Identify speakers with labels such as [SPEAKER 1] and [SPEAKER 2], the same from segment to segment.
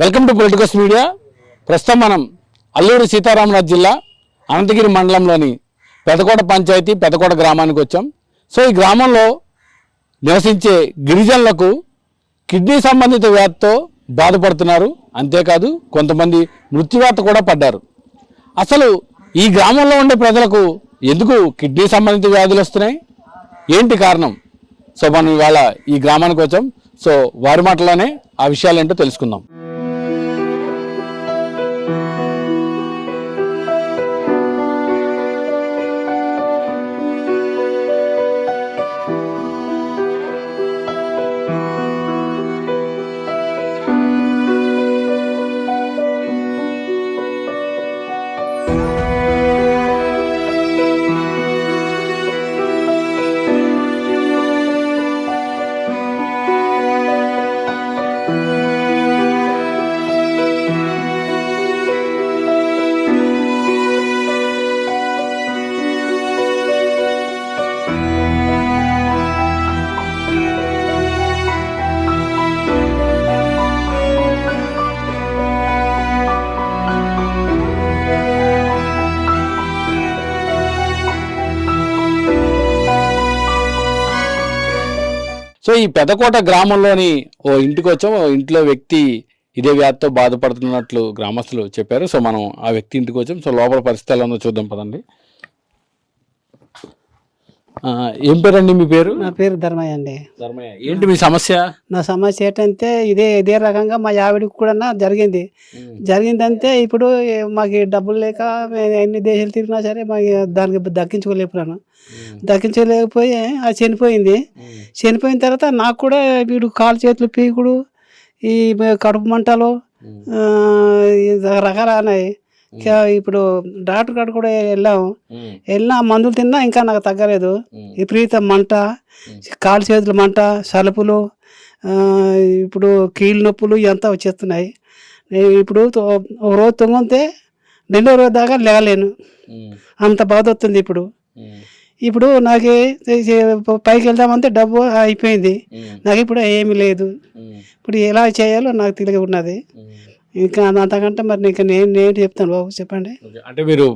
[SPEAKER 1] Welcome to politicals media ప్రస్తుతం మనం అల్లూరు సీతారామరాజు జిల్లా అనంతగిరి మండలంలోని పెదకోట పంచాయతీ పెదకోట గ్రామానికి వచ్చాం. సో ఈ గ్రామంలో నివసించే గిరిజనులకు కిడ్నీ సంబంధిత వ్యాధితో బాధపడుతున్నారు. అంతేకాదు కొంతమంది మృత్యువాత కూడా పడ్డారు. అసలు ఈ గ్రామంలో ఉండే ప్రజలకు ఎందుకు కిడ్నీ సంబంధిత వ్యాధులు వస్తున్నాయి? ఏంటి కారణం? సో మనం ఇవాళ ఈ గ్రామానికి వచ్చాం. సో వారి మాటలోనే ఆ విషయాలు ఏంటో తెలుసుకుందాం. Thank you. సో ఈ పెదకోట గ్రామంలోని ఓ ఇంటికి వచ్చాం ఓ ఇంట్లో వ్యక్తి ఇదే వ్యాధితో బాధపడుతున్నట్లు గ్రామస్తులు చెప్పారు. సో మనం ఆ వ్యక్తి ఇంటికి వచ్చాం సో లోపల పరిస్థితి ఎలా ఉందో చూద్దాం పదండి. ఏం పేరండి మీ పేరు?
[SPEAKER 2] నా పేరు ధర్మయ్య అండి.
[SPEAKER 1] ధర్మయ్య. ఏంటి మీ సమస్య?
[SPEAKER 2] నా సమస్య ఏంటంటే ఇదే ఇదే రకంగా మా ఆవిడకి కూడా జరిగింది. జరిగిందంటే ఇప్పుడు మాకు డబ్బులు లేక ఎన్ని దేశాలు తిరిగినా సరే మాకు దానికి దక్కించుకోలేకపోయాను. దక్కించుకోలేకపోయి అది చనిపోయింది. చనిపోయిన తర్వాత నాకు కూడా వీడు కాలు చేతులు పీకుడు ఈ కడుపు మంటలు రకరకాల ఇప్పుడు డాక్టర్ కాడ కూడా వెళ్ళాము వెళ్ళినా మందులు తిన్నా ఇంకా నాకు తగ్గలేదు. విపరీత మంట కాలు చేతుల మంట సలుపులు ఇప్పుడు కీళ్ళ నొప్పులు ఇవంతా వచ్చేస్తున్నాయి. నేను ఇప్పుడు ఒక రోజు తొంగితే రెండో రోజు దాకా లేగలేను అంత బాధ వస్తుంది ఇప్పుడు. ఇప్పుడు నాకు పైకి వెళ్దామంటే డబ్బు అయిపోయింది. నాకు ఇప్పుడు ఏమీ లేదు. ఇప్పుడు ఎలా చేయాలో నాకు తెలియ ఉన్నది. ఇంకా అంతకంటే మరి నీకు నేను నేను చెప్తాను బాబు చెప్పండి.
[SPEAKER 1] అంటే మీరు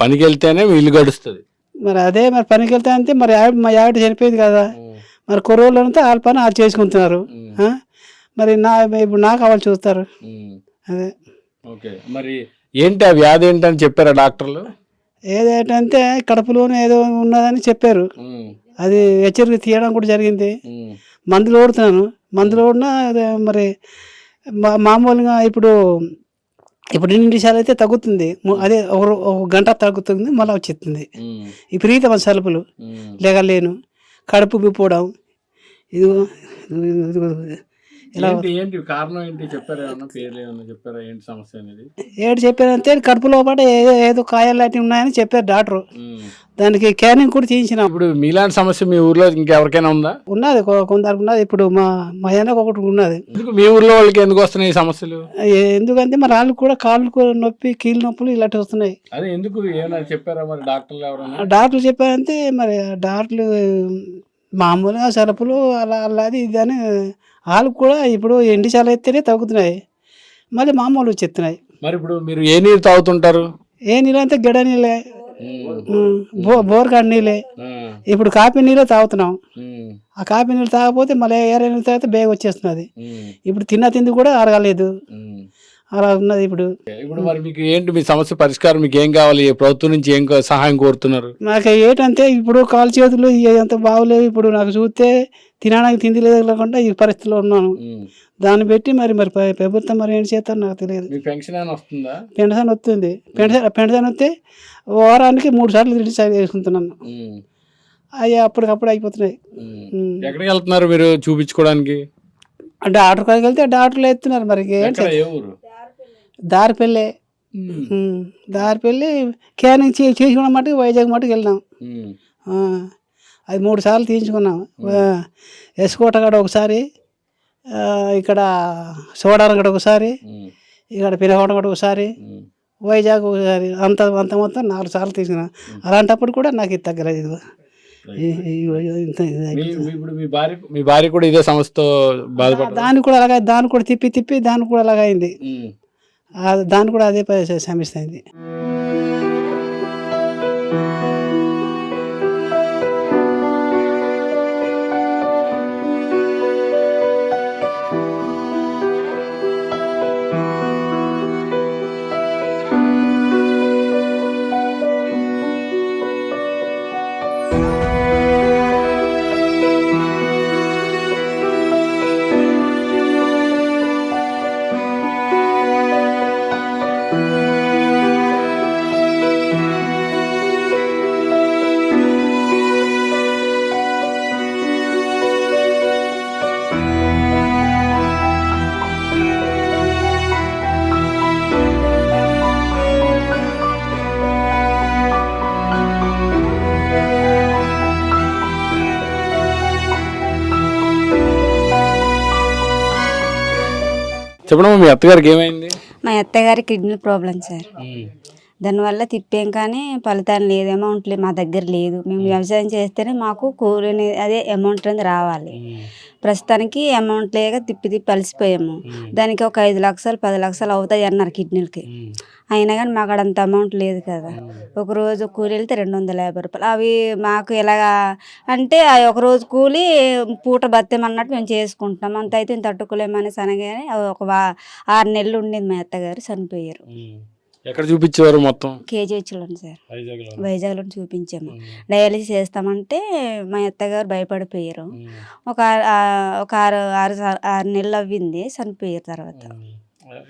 [SPEAKER 1] పనికి వెళ్తేనే ఇల్లు గడుస్తుంది.
[SPEAKER 2] మరి అదే మరి పనికి వెళ్తా అంటే మరి ఆవిడ మా ఆవిడ చనిపోయింది కదా. మరి కుర్రోళ్ళంతా వాళ్ళ పని వాళ్ళు చేసుకుంటున్నారు? మరి నా ఇప్పుడు నాకు వాళ్ళు చూస్తారు. అదే.
[SPEAKER 1] ఓకే మరి ఏంటి ఆ వ్యాధి ఏంటని చెప్పారా డాక్టర్లు?
[SPEAKER 2] ఏదేంటంటే కడుపులోనే ఏదో ఉన్నదని చెప్పారు. అది హెచ్చరిక తీయడం కూడా జరిగింది. మందులు ఓడుతున్నాను. మందులు ఓడినా మరి మా- మామూలుగా ఇప్పుడు ఇప్పుడు ఎన్ని నిమిషాలు అయితే తగ్గుతుంది. అదే ఒక ఒక గంట తగ్గుతుంది మళ్ళీ వచ్చేస్తుంది. విపరీతమైన సలుపులు లేగలేను కడుపు విప్పోవడం ఇదిగో.
[SPEAKER 1] ఏంటి ఏంటి కారణం ఏంటి? చెప్పారా ఏమన్నా? పేర్లు ఏమన్నా చెప్పారా? ఏంటి సమస్య అనేది?
[SPEAKER 2] ఏడు చెప్పారంటే కడుపు లోపల ఏదో ఏదో కాయలు లాంటివి ఉన్నాయని చెప్పారు డాక్టర్. దానికి క్యానింగ్ కూడా చేయించిన.
[SPEAKER 1] ఇప్పుడు మీలాంటి సమస్య మీ ఊర్లో ఇంకెవరికైనా ఉందా?
[SPEAKER 2] ఉన్నది కొందరికి ఉన్నది. ఇప్పుడు మా మా అన్నకు ఒకటి ఉన్నది.
[SPEAKER 1] మీ ఊర్లో వాళ్ళకి ఎందుకు వస్తున్నాయి సమస్యలు?
[SPEAKER 2] ఎందుకంటే మరి వాళ్ళు కూడా కాళ్ళు నొప్పి కీళ్ళ నొప్పులు ఇలాంటివి వస్తున్నాయి.
[SPEAKER 1] అదే ఎందుకు? ఏమైనా చెప్పారా మరి డాక్టర్లు ఎవరైనా
[SPEAKER 2] డాక్టర్లు చెప్పారంటే మరి డాక్టర్లు మామూలుగా సరుపులు అలా అలా ఇది అని వాళ్ళకు కూడా ఇప్పుడు ఎండి చాలా ఎత్తేనే తగ్గుతున్నాయి. మళ్ళీ మామూలు వచ్చేస్తున్నాయి
[SPEAKER 1] మరి ఇప్పుడు మీరు ఏ నీరు తాగుతుంటారు?
[SPEAKER 2] ఏ నీళ్ళు అంటే గడ నీళ్ళే. బో బోర్ కాడ నీళ్ళే ఇప్పుడు కాపీ నీళ్ళు తాగుతున్నాం. ఆ కాపీ నీళ్ళు తాగకపోతే మళ్ళీ ఏరే నీళ్ళు తాగితే బేగ వచ్చేస్తున్నది. ఇప్పుడు తిన్న తిండి కూడా అరగలేదు అలా ఉన్నది ఇప్పుడు.
[SPEAKER 1] ఇప్పుడు మరి మీకు ఏంటి మీ సమస్య పరిష్కారం? మీకు ఏం కావాలి? ప్రభుత్వం నుంచి ఏం సహాయం కోరుతున్నారు?
[SPEAKER 2] నాకు ఏంటంటే ఇప్పుడు కాలు చేతులు అంత బాగోలేవు. ఇప్పుడు నాకు చూస్తే తినడానికి తిండి లేదు లేకుండా ఈ పరిస్థితిలో ఉన్నాను. దాన్ని పెట్టి మరి మరి ప్ర- ప్రభుత్వం మరి ఏం చేస్తారో నాకు తెలియదు.
[SPEAKER 1] పెన్షన్ వస్తుందా?
[SPEAKER 2] పెన్షన్ వస్తుంది. పెన్షన్ పెన్షన్ వస్తే వారానికి మూడు సార్లు తిరిగి సరి చేసుకుంటున్నాను. అవి అప్పటికప్పుడు అయిపోతున్నాయి.
[SPEAKER 1] ఎక్కడికి వెళ్తున్నారు మీరు చూపించుకోవడానికి?
[SPEAKER 2] డాక్టర్ కాడికి వెళ్తే డాక్టర్లు ఎత్తున్నారు మరి ఏంటి
[SPEAKER 1] ఎక్కడ? ఏ ఊరు?
[SPEAKER 2] దారి పెళ్ళే దారి పెళ్ళి క్యానింగ్ చే చేసుకున్న మటుకు వైజాగ్ మటుకు వెళ్ళినాం. అది మూడు సార్లు తీయించుకున్నాం. ఎసుకోట కాడ ఒకసారి ఇక్కడ సోడారం కాడ ఒకసారి ఇక్కడ పినకోట కాడ ఒకసారి వైజాగ్ ఒకసారి అంత అంత మొత్తం నాలుగు సార్లు తీసుకున్నాం అలాంటప్పుడు కూడా నాకు ఇది తగ్గలేదు ఇది.
[SPEAKER 1] మీ మీ- ఇప్పుడు మీ భార్య మీ భార్య కూడా ఇదే సమస్యతో బాధపడ
[SPEAKER 2] దానికి కూడా అలాగే దాన్ని కూడా తిప్పి తిప్పి దానికి కూడా అలాగ అయింది. ఆ దాన్ని కూడా అదే సమస్య అయింది.
[SPEAKER 1] చెప్పడమ్మా మీ అత్తగారికి ఏమైంది?
[SPEAKER 3] మా అత్తగారి కిడ్నీ ప్రాబ్లం సార్. దానివల్ల తిప్పాం కానీ ఫలితం లేదు అమౌంట్ లేదు మా దగ్గర లేదు. మేము వ్యవసాయం చేస్తేనే మాకు కూలిని అదే అమౌంట్ అనేది రావాలి. ప్రస్తుతానికి అమౌంట్ లేక తిప్పి తిప్పి అలసిపోయాము. దానికి ఒక ఐదు లక్షలు పది లక్షలు అవుతాయి అన్నారు కిడ్నీలకి. అయినా కానీ మాకు అంత అమౌంట్ లేదు కదా. ఒక రోజు కూలి వెళ్తే రెండు వందల యాభై రూపాయలు. అవి మాకు ఎలాగా అంటే ఆ ఒక రోజు కూలి పూట బత్తేమన్నట్టు మేము చేసుకుంటున్నాం. అంత అయితే ఇంత తట్టుకోలేమనేసి అనగానే ఒక ఆరు నెలలు ఉండేది మా అత్తగారు చనిపోయారు.
[SPEAKER 1] ఎక్కడ చూపించేవారు మొత్తం?
[SPEAKER 3] కేజీహెచ్లో సార్.
[SPEAKER 1] వైజాగ్లో
[SPEAKER 3] చూపించాము. డయాలసిస్ చేస్తామంటే మా అత్తగారు భయపడిపోయారు. ఒక ఒక ఆరు ఆరు ఆరు నెలలు అవ్వింది చనిపోయారు తర్వాత.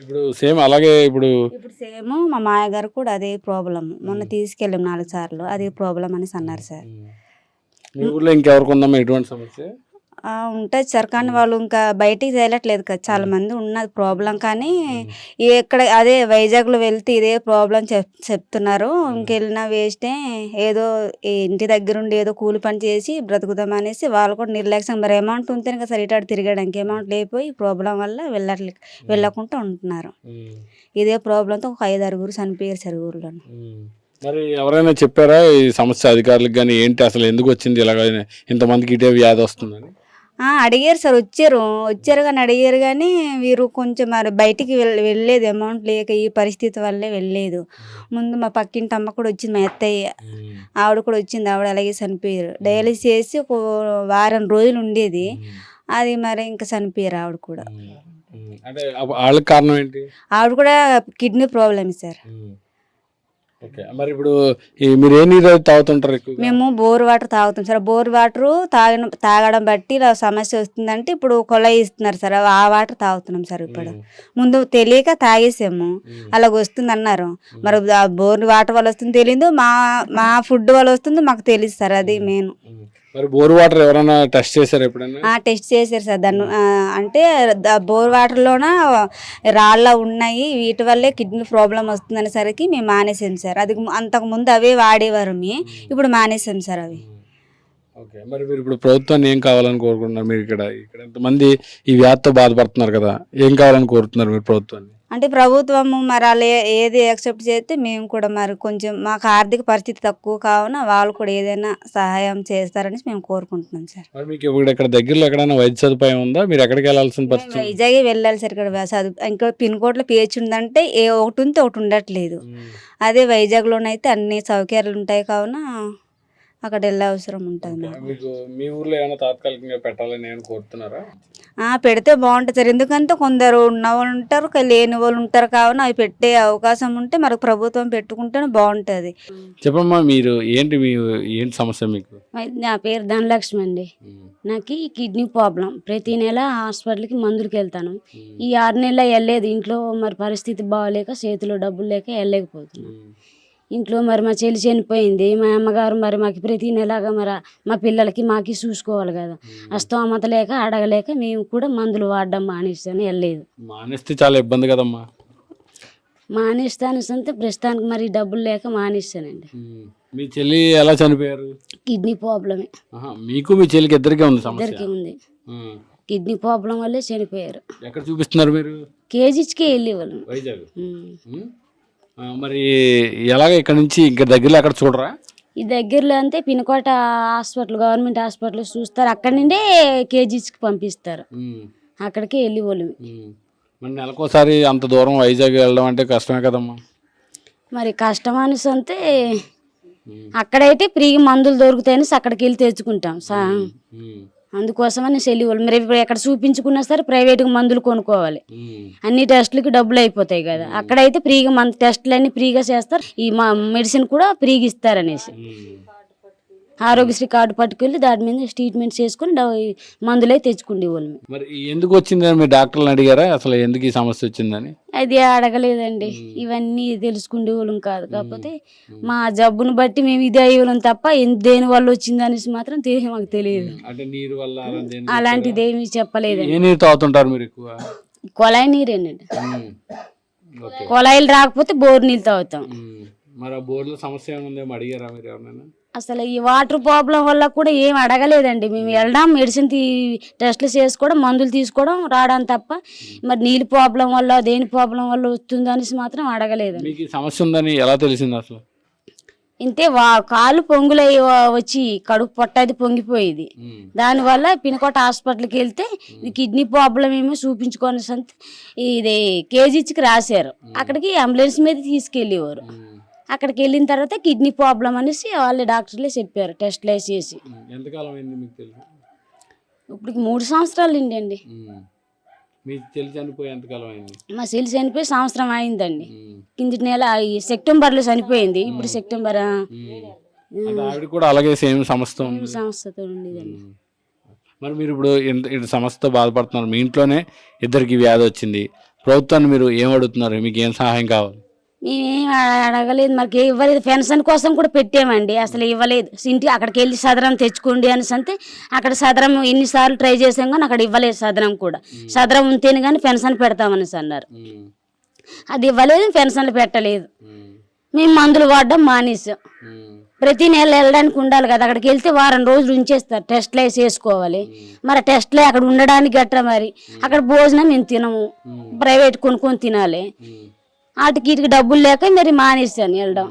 [SPEAKER 1] ఇప్పుడు సేమ్ అలాగే ఇప్పుడు
[SPEAKER 3] ఇప్పుడు సేమ్ మా మాయగారు కూడా అదే ప్రాబ్లం మొన్న తీసుకెళ్ళాం నాలుగు సార్లు అదే ప్రాబ్లం అనేసి అన్నారు సార్.
[SPEAKER 1] మీ ఊర్లో ఇంకెవరికి ఉందమ్మా ఎటువంటి సమస్య?
[SPEAKER 3] ఉంటుంది సార్ కానీ వాళ్ళు ఇంకా బయటికి తేలట్లేదు కదా. చాలా మంది ఉన్నది ప్రాబ్లం కానీ ఎక్కడ అదే వైజాగ్లో వెళ్తే ఇదే ప్రాబ్లం చెప్ చెప్తున్నారు. ఇంకెళ్ళినా వేస్టే ఏదో ఇంటి దగ్గర ఉండి ఏదో కూలి పని చేసి బ్రతుకుదాం అనేసి వాళ్ళు కూడా నిర్లక్ష్యం మరి అమౌంట్ ఉంటేనే కదా సరే ఇటు తిరగడానికి. అమౌంట్ లేకపోయి ప్రాబ్లం వల్ల వెళ్ళట్లే వెళ్ళకుండా ఉంటున్నారు. ఇదే ప్రాబ్లంతో ఒక ఐదు ఆరుగురు చనిపోయారు సార్ ఊర్లో
[SPEAKER 1] మరి ఎవరైనా చెప్పారా ఈ సమస్య అధికారులకు కానీ ఏంటి అసలు ఎందుకు వచ్చింది ఇలాగ? ఇంతమందికి ఇటే వ్యాధి వస్తుందని?
[SPEAKER 3] అడిగారు సార్ వచ్చారు. వచ్చారు కానీ అడిగారు కానీ వీరు కొంచెం మరి బయటికి వెళ్ వెళ్ళలేదు. అమౌంట్ లేక ఈ పరిస్థితి వల్లే వెళ్ళలేదు. ముందు మా పక్కింటి అమ్మ కూడా వచ్చింది మా అత్తయ్య. ఆవిడ కూడా వచ్చింది ఆవిడ అలాగే చనిపోయారు. డయాలిసిస్ చేసి ఒక వారం రోజులు ఉండేది. అది మరి ఇంకా చనిపోయారు ఆవిడ కూడా.
[SPEAKER 1] అంటే అప్ప- వాళ్ళకి కారణం ఏంటి?
[SPEAKER 3] ఆవిడ కూడా కిడ్నీ ప్రాబ్లమ్ సార్.
[SPEAKER 1] ఓకే. మరి ఇప్పుడు మీరు ఏ నీరు తాగుతుంటారు
[SPEAKER 3] మేము బోర్ వాటర్ తాగుతాం సార్. బోర్ వాటర్ తాగడం తాగడం బట్టి ఇలా సమస్య వస్తుందంటే ఇప్పుడు కొలాయి ఇస్తున్నారు సార్. ఆ వాటర్ తాగుతున్నాం సార్ ఇప్పుడు. ముందు తెలియక తాగేసాము. అలాగ వస్తుంది అన్నారు మరి బోర్ వాటర్ వల్ల వస్తుంది తెలియదు మా మా ఫుడ్ వల్ల వస్తుంది మాకు తెలియదు సార్. అది మెయిన్.
[SPEAKER 1] మరి బోర్ వాటర్ ఎవరైనా టెస్ట్ చేశారు ఎప్పుడైనా
[SPEAKER 3] టెస్ట్ చేశారు సార్. దాన్ని అంటే బోర్ వాటర్లోన రాళ్ళ ఉన్నాయి. వీటి వల్లే కిడ్నీ ప్రాబ్లం వస్తుందనేసరికి మేము మానేసాం సార్. అది అంతకు ముందు అవే వాడేవారు మీ. ఇప్పుడు మానేసాం సార్ అవి.
[SPEAKER 1] ఓకే. మరి మీరు ఇప్పుడు ప్రభుత్వాన్ని ఏం కావాలని కోరుకుంటున్నారు మీరు ఇక్కడ? ఇక్కడ ఎంతమంది ఈ వ్యాధితో బాధపడుతున్నారు కదా ఏం కావాలని కోరుతున్నారు మీరు ప్రభుత్వాన్ని?
[SPEAKER 3] అంటే ప్రభుత్వము మరి వాళ్ళు ఏది యాక్సెప్ట్ చేస్తే మేము కూడా మరి కొంచెం మాకు ఆర్థిక పరిస్థితి తక్కువ కావున వాళ్ళు కూడా ఏదైనా సహాయం చేస్తారని మేము కోరుకుంటున్నాం సార్.
[SPEAKER 1] మరి మీకు ఇప్పుడు ఇక్కడ దగ్గరలో ఎక్కడైనా వైద్య సదుపాయం ఉందా? మీరు ఎక్కడికి వెళ్ళాల్సిన పరిస్థితి?
[SPEAKER 3] వైజాగ్ వెళ్ళాలి సార్ ఇక్కడ. చదువు ఇంకా పిన్ కోడ్లో పిహెచ్ ఉందంటే ఏ ఒకటి ఉంటే ఒకటి ఉండట్లేదు. అదే వైజాగ్లోనైతే అన్ని సౌకర్యాలు ఉంటాయి కావున అక్కడ వెళ్ళే అవసరం ఉంటుంది మాకు
[SPEAKER 1] మీ ఊర్లో ఏమైనా తాత్కాలికంగా పెట్టాలని నేను కోరుతున్నారా?
[SPEAKER 3] ఆ, పెడితే బాగుంటుంది సార్. ఎందుకంటే కొందరు ఉన్న వాళ్ళు ఉంటారు లేని వాళ్ళు ఉంటారు కావున అవి పెట్టే అవకాశం ఉంటే మరి ప్రభుత్వం పెట్టుకుంటేనే బాగుంటుంది.
[SPEAKER 1] చెప్పమ్మా మీరు ఏంటి మీ ఏంటి సమస్య మీకు?
[SPEAKER 4] నా పేరు ధనలక్ష్మి అండి. నాకు ఈ కిడ్నీ ప్రాబ్లం. ప్రతి నెల హాస్పిటల్కి మందులకి వెళ్తాను. ఈ ఆరు నెలలు వెళ్ళలేదు. ఇంట్లో మరి పరిస్థితి బాగలేక చేతిలో డబ్బులు లేక వెళ్ళలేకపోతున్నాను. ఇంట్లో మరి మా చెల్లి చనిపోయింది మా అమ్మగారు మరి మాకు ప్రతి నెలగా మరి మా పిల్లలకి మాకి చూసుకోవాలి కదా. అస్తోమత లేక అడగలేక మేము కూడా మందులు వాడడం మానేస్తాను వెళ్ళలేదు.
[SPEAKER 1] మానేస్తే చాలా ఇబ్బంది కదమ్మా.
[SPEAKER 4] మానేస్తాను అంటే ప్రస్తుతానికి మరి డబ్బులు లేక మానేస్తానండి.
[SPEAKER 1] మీ చెల్లి ఎలా చనిపోయారు?
[SPEAKER 4] కిడ్నీ ప్రాబ్లమే.
[SPEAKER 1] మీకు మీ చెల్లికి ఇద్దరికే ఉంది
[SPEAKER 4] ఇద్దరికి ఉంది.
[SPEAKER 1] ఆ.
[SPEAKER 4] కిడ్నీ ప్రాబ్లం వల్లే చనిపోయారు.
[SPEAKER 1] ఎక్కడ చూపిస్తున్నారు మీరు?
[SPEAKER 4] కేజీచ్కే వెళ్ళేవాళ్ళం.
[SPEAKER 1] వైజాగ్.
[SPEAKER 4] ఉమ్.
[SPEAKER 1] ఉమ్. ఆ, మరి ఎలాగ ఇక్కడ నుంచి ఇంకా దగ్గరలో ఎక్కడ చూడరా?
[SPEAKER 4] ఈ దగ్గరలో అంతే పినకోట హాస్పిటల్ గవర్నమెంట్ హాస్పిటల్ చూస్తారు. అక్కడి నుండే కేజీస్కి పంపిస్తారు. అక్కడికే వెళ్ళి వాళ్ళు.
[SPEAKER 1] మరి నెలకోసారి అంత దూరం వైజాగ్ వెళ్ళడం అంటే కష్టమే కదమ్మా.
[SPEAKER 4] మరి కష్టం అనేసి అంతే అక్కడైతే ఫ్రీగా మందులు దొరుకుతాయని అక్కడికి వెళ్ళి తెచ్చుకుంటాం. సా అందుకోసమని వాళ్ళు మరి ఇప్పుడు ఎక్కడ చూపించుకున్నా సరే ప్రైవేట్గా మందులు కొనుక్కోవాలి. అన్ని టెస్టులకి డబ్బులు అయిపోతాయి కదా. అక్కడైతే ఫ్రీగా మన టెస్టులు అన్ని ఫ్రీగా చేస్తారు. ఈ మా మెడిసిన్ కూడా ఫ్రీగా ఇస్తారనేసి. ఆరోగ్యశ్రీ కార్డు పట్టుకెళ్ళి దాని మీద ట్రీట్మెంట్ చేసుకుని మందులే తెచ్చుకుండే వాళ్ళం
[SPEAKER 1] మరి ఎందుకు వచ్చిందని మీ డాక్టర్లను అడిగారా? అసలు ఎందుకు ఈ సమస్య వచ్చిందని?
[SPEAKER 4] అది అడగలేదండి. ఇవన్నీ తెలుసుకునే వాళ్ళం కాదు. కాకపోతే మా జబ్బును బట్టి మేము ఇదే అయ్యేవాళ్ళం తప్ప దేని వల్ల వచ్చింది అనేసి మాత్రం మాకు తెలియదు.
[SPEAKER 1] అంటే నీరు వల్ల
[SPEAKER 4] అలాంటిది ఏమీ చెప్పలేదండి.
[SPEAKER 1] ఏ నీరు తాగుతుంటారు మీరు ఎక్కువ?
[SPEAKER 4] కొలాయి నీరేనండి. కొలాయిలు రాకపోతే బోర్ నీళ్ళు తాగుతాం.
[SPEAKER 1] మరి ఆ బోర్డులో సమస్య ఏమైనా అడిగారా మీరు ఎవరైనా
[SPEAKER 4] అసలు ఈ వాటర్ ప్రాబ్లం వల్ల కూడా ఏం అడగలేదండి. మేము వెళ్ళడం మెడిసిన్ తీ టెస్ట్లు చేసుకోవడం మందులు తీసుకోవడం రావడం తప్ప మరి నీళ్ళు ప్రాబ్లం వల్ల దేని ప్రాబ్లం వల్ల వస్తుంది అనేసి మాత్రం అడగలేదండి.
[SPEAKER 1] మీకు ఈ సమస్య ఉందని ఎలా తెలిసింది అసలు?
[SPEAKER 4] ఇంతే వా కాలు పొంగులై వచ్చి కడుపు పొట్టది పొంగిపోయేది. దానివల్ల పినకోట హాస్పిటల్కి వెళ్తే ఇది కిడ్నీ ప్రాబ్లం ఏమో చూపించుకొని సంత ఇది కేజీచ్కి రాశారు. అక్కడికి అంబులెన్స్ మీద తీసుకెళ్ళేవారు. అక్కడికి వెళ్ళిన తర్వాత కిడ్నీ ప్రాబ్లం అనేసి వాళ్ళే డాక్టర్లే చెప్పారు టెస్ట్లు వేసేసి.
[SPEAKER 1] ఎంతకాలం అయింది మీకు తెలుసు?
[SPEAKER 4] ఇప్పుడు మూడు సంవత్సరాలు అండి
[SPEAKER 1] మీ చెల్లి చనిపోయి ఎంతకాలం అయింది
[SPEAKER 4] మా సెల్లి చనిపోయి సంవత్సరం అయిందండి కింది నెల సెప్టెంబర్లో చనిపోయింది ఇప్పుడు సెప్టెంబర్
[SPEAKER 1] ఆవిడ కూడా అలాగే సేమ్
[SPEAKER 4] సంస్థతో ఉండేదండి.
[SPEAKER 1] మరి మీరు ఇప్పుడు ఇంత ఇంత సమస్యతో బాధపడుతున్నారు మీ ఇంట్లోనే ఇద్దరికి వ్యాధి వచ్చింది. ప్రభుత్వాన్ని మీరు ఏం అడుగుతున్నారు? మీకు ఏం సహాయం కావాలి?
[SPEAKER 4] మేమేం అడగలేదు. మాకు ఇవ్వలేదు. పెన్షన్ కోసం కూడా పెట్టామండి. అసలు ఇవ్వలేదు. ఇంటి అక్కడికి వెళ్ళి సదరం తెచ్చుకోండి అనేసి అంటే అక్కడ సదరం ఎన్నిసార్లు ట్రై చేసాం కానీ అక్కడ ఇవ్వలేదు సదరం కూడా. సదరం ఉంటేనే కానీ పెన్షన్ పెడతామనేసి అన్నారు. అది ఇవ్వలేదు పెన్షన్లు పెట్టలేదు. మేము. మందులు వాడడం మానేసాం. ప్రతి నెల వెళ్ళడానికి ఉండాలి కదా. అక్కడికి వెళ్తే వారం రోజులు ఉంచేస్తారు. టెస్ట్లు వేసి వేసుకోవాలి మరి టెస్ట్లే అక్కడ ఉండడానికి గట్రా మరి. అక్కడ భోజనం మేము తినము. ప్రైవేట్ కొనుక్కొని తినాలి. వాటికి వీటికి డబ్బులు లేక మరి మానేసాను వెళ్ళడం.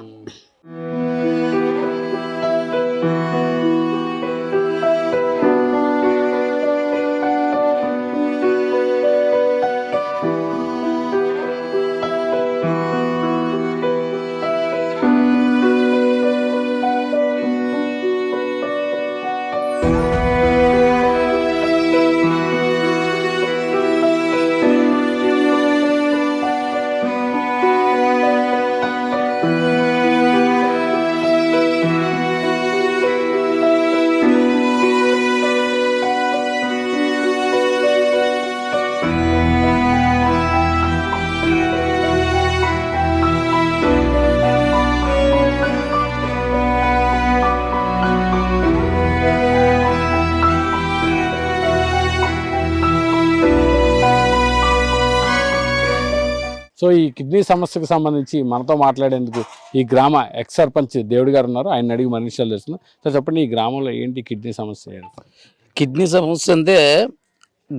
[SPEAKER 1] కిడ్నీ సమస్యకు సంబంధించి మనతో మాట్లాడేందుకు ఈ గ్రామ ఎక్స్ సర్పంచ్ దేవుడు గారు ఉన్నారు. ఆయన అడిగి మన విషయాలు తెలుస్తున్నాం చెప్పండి ఈ గ్రామంలో ఏంటి కిడ్నీ సమస్య?
[SPEAKER 5] కిడ్నీ సమస్య అంటే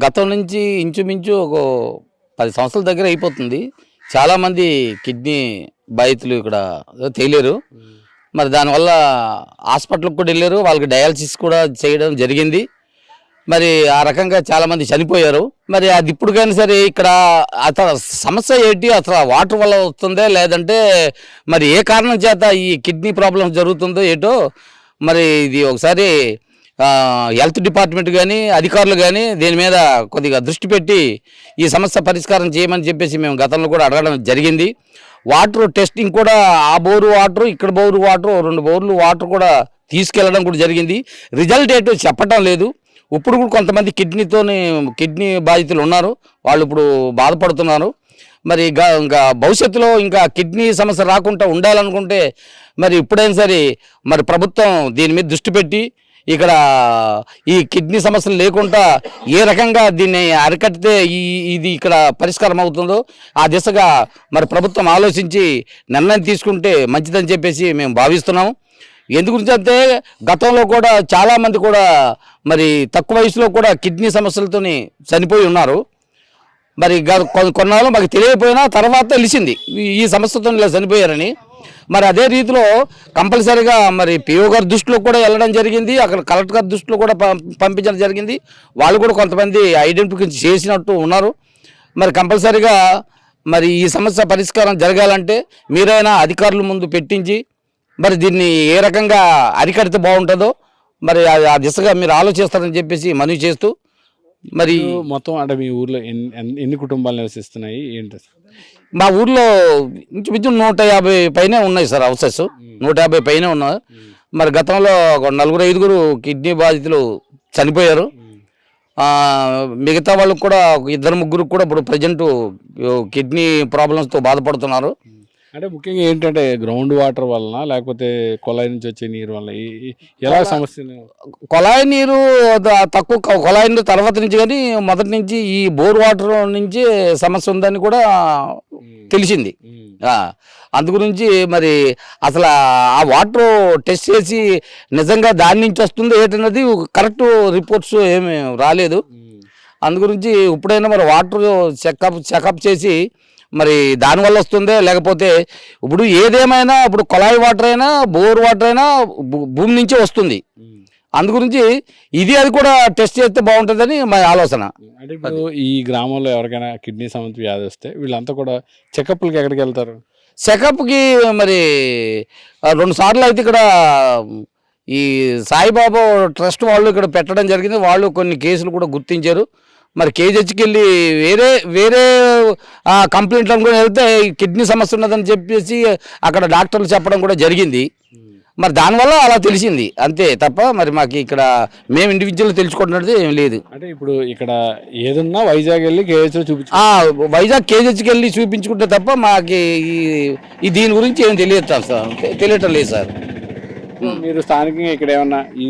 [SPEAKER 5] గతం నుంచి ఇంచుమించు ఒక పది సంవత్సరాల దగ్గర అయిపోతుంది. చాలామంది కిడ్నీ బాధితులు ఇక్కడ తేలేరు. మరి దానివల్ల హాస్పిటల్కి కూడా వెళ్ళారు. వాళ్ళకి డయాలసిస్ కూడా చేయడం జరిగింది. మరి ఆ రకంగా చాలామంది చనిపోయారు. మరి అది ఇప్పుడు కానీ సరే ఇక్కడ అతను సమస్య ఏంటి? అసలు వాటర్ వల్ల వస్తుందే? లేదంటే మరి ఏ కారణం చేత ఈ కిడ్నీ ప్రాబ్లం జరుగుతుందో ఏటో? మరి ఇది ఒకసారి హెల్త్ డిపార్ట్మెంట్ కానీ అధికారులు కానీ దీని మీద కొద్దిగా దృష్టి పెట్టి ఈ సమస్య పరిష్కారం చేయమని చెప్పేసి మేము గతంలో కూడా అడగడం జరిగింది. వాటర్ టెస్టింగ్ కూడా ఆ బోరు వాటర్ ఇక్కడ బోరు వాటర్ రెండు బోర్లు వాటర్ కూడా తీసుకెళ్ళడం కూడా జరిగింది. రిజల్ట్ ఏంటో చెప్పటం లేదు. ఇప్పుడు కూడా కొంతమంది కిడ్నీతోని కిడ్నీ బాధితులు ఉన్నారు. వాళ్ళు ఇప్పుడు బాధపడుతున్నారు. మరి ఇంకా ఇంకా భవిష్యత్తులో ఇంకా కిడ్నీ సమస్య రాకుండా ఉండాలనుకుంటే మరి ఇప్పుడైనా సరే మరి ప్రభుత్వం దీని మీద దృష్టి పెట్టి ఇక్కడ ఈ కిడ్నీ సమస్యలు లేకుండా ఏ రకంగా దీన్ని అరికట్టితే ఈ ఇది ఇక్కడ పరిష్కారం అవుతుందో ఆ దిశగా మరి ప్రభుత్వం ఆలోచించి నిర్ణయం తీసుకుంటే మంచిదని చెప్పేసి మేము భావిస్తున్నాము. ఎందుకు అంటే గతంలో కూడా చాలామంది కూడా మరి తక్కువ వయసులో కూడా కిడ్నీ సమస్యలతో చనిపోయి ఉన్నారు. మరి గ- కొన్నాళ్ళు మాకు తెలియకపోయినా తర్వాత తెలిసింది. ఈ- సమస్యతో ఇలా చనిపోయారని. మరి అదే రీతిలో కంపల్సరీగా మరి పిఓ గారి దృష్టిలో కూడా వెళ్ళడం జరిగింది. అక్కడ కలెక్టర్ గారి దృష్టిలో కూడా పం- పంపించడం జరిగింది. వాళ్ళు కూడా కొంతమంది ఐడెంటిఫికేషన్ చేసినట్టు ఉన్నారు. మరి కంపల్సరీగా మరి ఈ సమస్య పరిష్కారం జరగాలంటే మీరైనా అధికారుల ముందు పెట్టించి మరి దీన్ని ఏ రకంగా అరికడితే బాగుంటుందో మరి ఆ- ఆ దిశగా మీరు ఆలోచిస్తారని చెప్పేసి మనవి చేస్తూ మరి
[SPEAKER 1] మొత్తం అంటే మీ ఊర్లో ఎన్ని కుటుంబాలు నివసిస్తున్నాయి? ఏంటి?
[SPEAKER 5] మా ఊర్లో ఇంచుమించు నూట యాభై పైనే ఉన్నాయి సార్ హౌసెస్. నూట యాభై పైనే ఉన్నాయి. మరి గతంలో నలుగురు ఐదుగురు కిడ్నీ బాధితులు చనిపోయారు. మిగతా వాళ్ళకు కూడా ఇద్దరు ముగ్గురు కూడా ఇప్పుడు ప్రజెంట్ కిడ్నీ ప్రాబ్లమ్స్తో బాధపడుతున్నారు.
[SPEAKER 1] అంటే ముఖ్యంగా ఏంటంటే గ్రౌండ్ వాటర్ వలన లేకపోతే కొలాయి నుంచి వచ్చే నీరు వల్ల ఎలా సమస్య
[SPEAKER 5] కొలాయి నీరు తక్కువ కొలాయి నీరు తర్వాత నుంచి కానీ మొదటి నుంచి ఈ బోర్ వాటర్ నుంచి సమస్య ఉందని కూడా తెలిసింది. అందు గురించి మరి అసలు ఆ వాటర్ టెస్ట్ చేసి నిజంగా దాని నుంచి వస్తుందో ఏంటన్నది కరెక్ట్ రిపోర్ట్స్ ఏమి రాలేదు. అందు గురించి ఇప్పుడైనా మరి వాటర్ చెకప్ చెకప్ చేసి మరి దానివల్ల వస్తుందే? లేకపోతే ఇప్పుడు ఏదేమైనా ఇప్పుడు కొలాయి వాటర్ అయినా బోర్ వాటర్ అయినా భూమి నుంచే వస్తుంది. అందు గురించి ఇది అది కూడా టెస్ట్ చేస్తే బాగుంటుందని మా ఆలోచన.
[SPEAKER 1] అంటే ఇప్పుడు ఈ గ్రామంలో ఎవరికైనా కిడ్నీ సంబంధిత వ్యాధి వస్తే వీళ్ళంతా కూడా చెకప్లకి ఎక్కడికి వెళ్తారు?
[SPEAKER 5] చెకప్కి మరి రెండు సార్లు అయితే ఇక్కడ ఈ సాయిబాబా ట్రస్ట్ వాళ్ళు ఇక్కడ పెట్టడం జరిగింది. వాళ్ళు కొన్ని కేసులు కూడా గుర్తించారు. మరి కేజీహెచ్కి వెళ్ళి వేరే వేరే ఆ, కంప్లైంట్లు అనుకుని వెళ్తే కిడ్నీ సమస్య ఉన్నదని చెప్పేసి అక్కడ డాక్టర్లు చెప్పడం కూడా జరిగింది. మరి దానివల్ల అలా తెలిసింది. అంతే తప్ప మరి మాకు ఇక్కడ మేము ఇండివిజువల్ తెలుసుకుంటున్నది ఏం లేదు.
[SPEAKER 1] అంటే ఇప్పుడు ఇక్కడ ఏదున్నా వైజాగ్ వెళ్ళి కేజీలో చూపించు
[SPEAKER 5] వైజాగ్ కేజీహెచ్కి వెళ్ళి చూపించుకుంటే తప్ప మాకు ఈ దీని గురించి ఏం తెలియదు సార్. తెలియటం లేదు సార్.
[SPEAKER 1] మీరు స్థానికంగా ఇక్కడ ఏమన్నా ఈ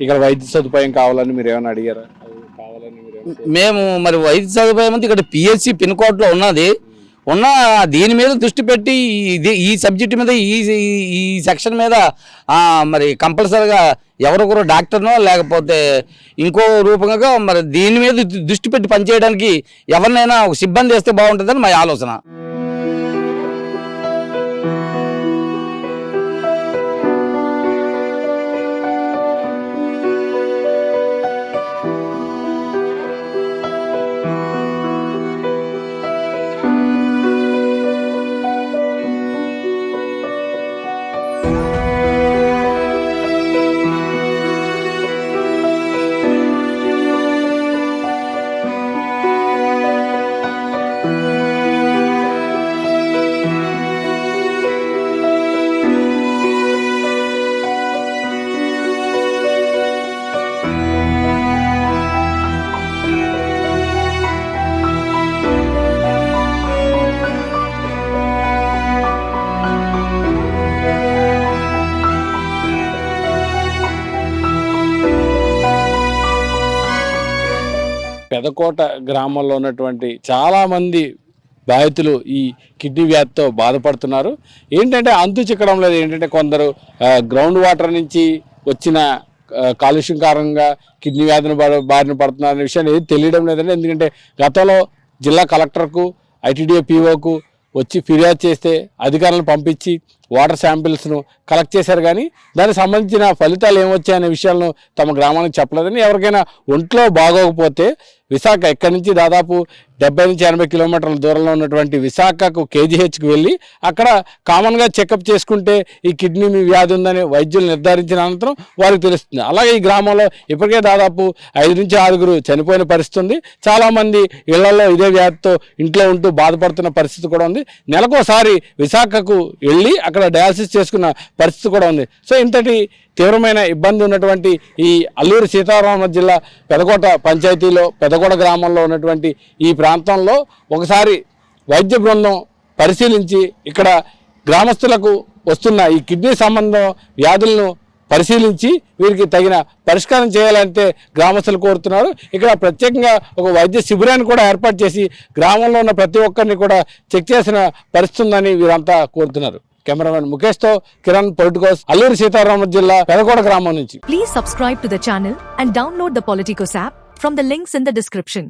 [SPEAKER 1] ఇక్కడ వైద్య సదుపాయం కావాలని మీరు ఏమైనా అడిగారా అది కావాలని మీరు ఏమన్నా-
[SPEAKER 5] మేము మరి వైద్య సదుపాయం ఇక్కడ పిఎస్సి పిన్ కోడ్లో ఉన్నది. ఉన్న దీని మీద దృష్టి పెట్టి ఇది ఈ సబ్జెక్ట్ మీద ఈ ఈ- సెక్షన్ మీద మరి కంపల్సరీగా ఎవరొకరు డాక్టర్నో లేకపోతే ఇంకో రూపంగా మరి దీని మీద దృష్టి పెట్టి పనిచేయడానికి ఎవరినైనా ఒక సిబ్బంది వేస్తే బాగుంటుందని మా ఆలోచన.
[SPEAKER 1] పెదకోట గ్రామంలో ఉన్నటువంటి చాలామంది బాధితులు ఈ కిడ్నీ వ్యాధితో బాధపడుతున్నారు. ఏంటంటే అంతు చిక్కడం లేదు. ఏంటంటే కొందరు గ్రౌండ్ వాటర్ నుంచి వచ్చిన కాలుష్యం కారణంగా కిడ్నీ వ్యాధిని బారిన పడుతున్నారు అనే విషయాన్ని ఏది తెలియడం లేదండి. ఎందుకంటే గతంలో జిల్లా కలెక్టర్కు ఐటీడీఏ పీఓకు వచ్చి ఫిర్యాదు చేస్తే అధికారులను పంపించి వాటర్ శాంపిల్స్ను కలెక్ట్ చేశారు కానీ దానికి సంబంధించిన ఫలితాలు ఏమొచ్చాయనే విషయాలను తమ గ్రామానికి చెప్పలేదని ఎవరికైనా ఒంట్లో బాగోకపోతే విశాఖ ఎక్కడి నుంచి దాదాపు డెబ్బై నుంచి ఎనభై కిలోమీటర్ల దూరంలో ఉన్నటువంటి విశాఖకు కేజీహెచ్కి వెళ్ళి అక్కడ కామన్గా చెకప్ చేసుకుంటే ఈ కిడ్నీ మీ వ్యాధి ఉందని వైద్యులు నిర్ధారించిన అనంతరం వారికి తెలుస్తుంది. అలాగే ఈ గ్రామంలో ఇప్పటికే దాదాపు ఐదు నుంచి ఆరుగురు చనిపోయిన పరిస్థితి ఉంది. చాలామంది ఇళ్ళలో ఇదే వ్యాధితో ఇంట్లో ఉంటూ బాధపడుతున్న పరిస్థితి కూడా ఉంది. నెలకోసారి విశాఖకు వెళ్ళి అక్కడ డయాలసిస్ చేసుకున్న పరిస్థితి కూడా ఉంది. సో ఇంతటి తీవ్రమైన ఇబ్బంది ఉన్నటువంటి ఈ అల్లూరు సీతారామ జిల్లా పెదకోట పంచాయతీలో పెదకోట గ్రామంలో ఉన్నటువంటి ఈ ప్రాంతంలో ఒకసారి వైద్య బృందం పరిశీలించి ఇక్కడ గ్రామస్తులకు వస్తున్న ఈ కిడ్నీ సంబంధం వ్యాధులను పరిశీలించి వీరికి తగిన పరిష్కారం చేయాలంటే గ్రామస్తులు కోరుతున్నారు. ఇక్కడ ప్రత్యేకంగా ఒక వైద్య శిబిరాన్ని కూడా ఏర్పాటు చేసి గ్రామంలో ఉన్న ప్రతి ఒక్కరిని కూడా చెక్ చేసిన పరిస్థితి ఉందని వీరంతా కోరుతున్నారు. కెమెరామెన్ ముఖేష్తో కిరణ్ పొలిటికోస్ అల్లూరి సీతారామ జిల్లా పెదకోట గ్రామం నుంచి
[SPEAKER 6] Please subscribe to the channel and download the Politicos app from the links in the description.